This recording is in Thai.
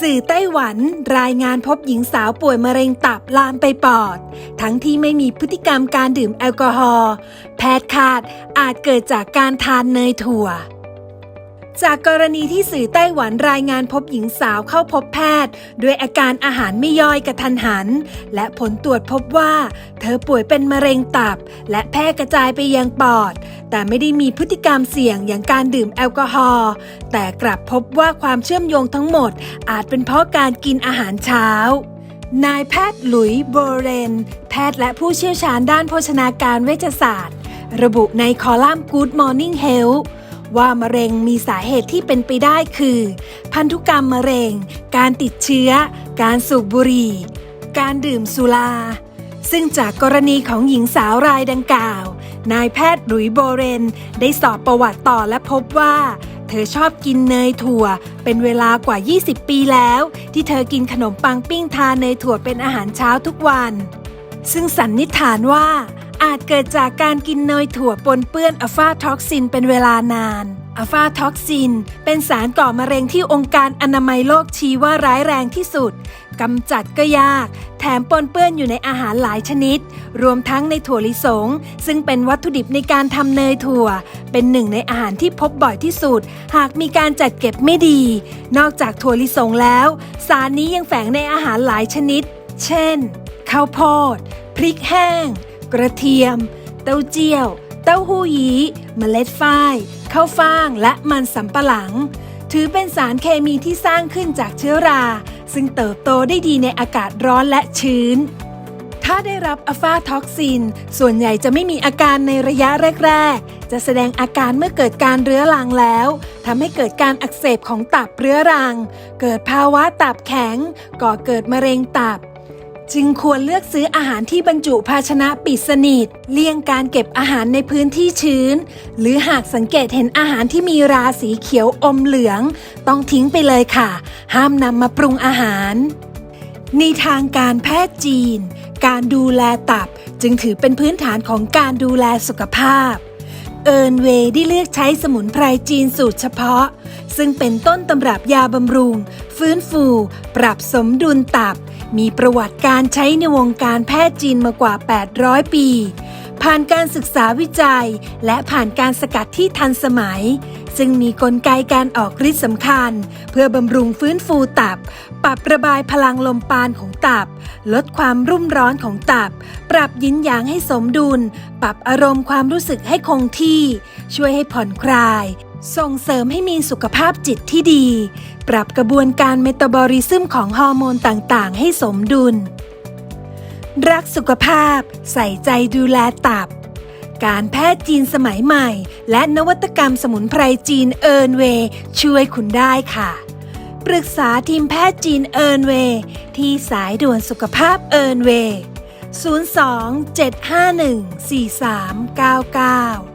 สื่อไต้หวันรายงานพบหญิงสาวป่วยมะเร็งตับลามไปปอด ทั้งที่ไม่มีพฤติกรรมการดื่มแอลกอฮอล์แพทย์คาดอาจเกิดจากการทานเนยถั่ว จากกรณีที่สื่อไต้หวันรายงานพบหญิงสาวเข้าพบแพทย์ ด้วยอาการอาหารไม่ย่อยกระทันหัน และผลตรวจพบว่า เธอป่วยเป็นมะเร็งตับ และแพร่กระจายไปยังปอด แต่ไม่ได้มีพฤติกรรมเสี่ยงอย่างการดื่มแอลกอฮอล์แต่กลับพบว่าความเชื่อมโยงทั้งหมด อาจเป็นเพราะการกินอาหารเช้านายแพทย์หลุยโบเรน แพทย์และผู้เชี่ยวชาญด้านโภชนาการเวชศาสตร์ ระบุในคอลัมน์ Good Morning Health ว่ามะเร็งมีสาเหตุที่เป็นไปได้คือ พันธุกรรมมะเร็ง การติดเชื้อ การสูบบุหรี่ การดื่มสุรา ซึ่งจากกรณีของหญิงสาวรายดังกล่าว นายแพทย์หลุยโบเรน ได้สอบประวัติต่อและพบว่า เธอชอบกินเนยถั่ว เป็นเวลากว่า 20 ปีแล้ว ที่เธอกินขนมปังปิ้งทานเนยถั่วเป็นอาหารเช้าทุกวัน ซึ่งสันนิษฐานว่า อาจเกิดจากการกินเนยถั่วปนเปื้อนอะฟาท็อกซินเป็นเวลานานอะฟาท็อกซิน เป็นสารก่อมะเร็งที่องค์การอนามัยโลกชี้ว่าร้ายแรงที่สุด กำจัดก็ยาก แถมปนเปื้อนอยู่ในอาหารหลายชนิด รวมทั้งในถั่วลิสง ซึ่งเป็นวัตถุดิบในการทำเนยถั่ว เป็นหนึ่งในอาหารที่พบบ่อยที่สุด หากมีการจัดเก็บไม่ดี นอกจากถั่วลิสงแล้ว สารนี้ยังแฝงในอาหารหลายชนิด เช่น ข้าวโพด พริกแห้ง กระเทียม เต้าเจี้ยว เต้าหู้ยี้เมล็ดฝ้ายข้าวฟ่างและมันสำปะหลัง ถือเป็นสารเคมีที่สร้างขึ้นจากเชื้อรา ซึ่งเติบโตได้ดีในอากาศร้อนและชื้น ถ้าได้รับอะฟาท็อกซิน ส่วนใหญ่จะไม่มีอาการในระยะแรก ๆ จะแสดงอาการเมื่อเกิดการเรื้อรังแล้วทำให้เกิดการอักเสบของตับเรื้อรัง เกิดภาวะตับแข็ง ก่อเกิดมะเร็งตับ จึงควรเลือกซื้ออาหารที่บรรจุภาชนะปิดสนิท เลี่ยงการเก็บอาหารในพื้นที่ชื้น หรือหากสังเกตเห็นอาหารที่มีราสีเขียวอมเหลือง ต้องทิ้งไปเลยค่ะ ห้ามนำมาปรุงอาหาร ในทางการแพทย์จีน การดูแลตับจึงถือเป็นพื้นฐานของการดูแลสุขภาพ เอิร์นเวย์ได้เลือกใช้สมุนไพรจีนสูตรเฉพาะ ซึ่งเป็นต้นตำรับยาบำรุง ฟื้นฟู ปรับสมดุลตับ มีประวัติการใช้ในวงการแพทย์จีนมากว่า 800 ปี ผ่านการศึกษาวิจัย และผ่านการสกัดที่ทันสมัย ซึ่งมีกลไกการออกฤทธิ์สำคัญ เพื่อบำรุงฟื้นฟูตับ ปรับระบายพลังลมปานของตับ ลดความรุ่มร้อนของตับ ปรับยินหยางให้สมดุล ปรับอารมณ์ความรู้สึกให้คงที่ ช่วยให้ผ่อนคลายส่งเสริมให้มีสุขภาพจิตที่ดี ปรับกระบวนการเมตาบอลิซึมของฮอร์โมนต่างๆ ให้สมดุล รักสุขภาพ ใส่ใจดูแลตับ การแพทย์จีนสมัยใหม่ และนวัตกรรมสมุนไพรจีนเอิร์นเวย์ช่วยคุณได้ค่ะ ปรึกษาทีมแพทย์จีนเอิร์นเวย์ที่สายด่วนสุขภาพเอิร์นเวย์02 751 4399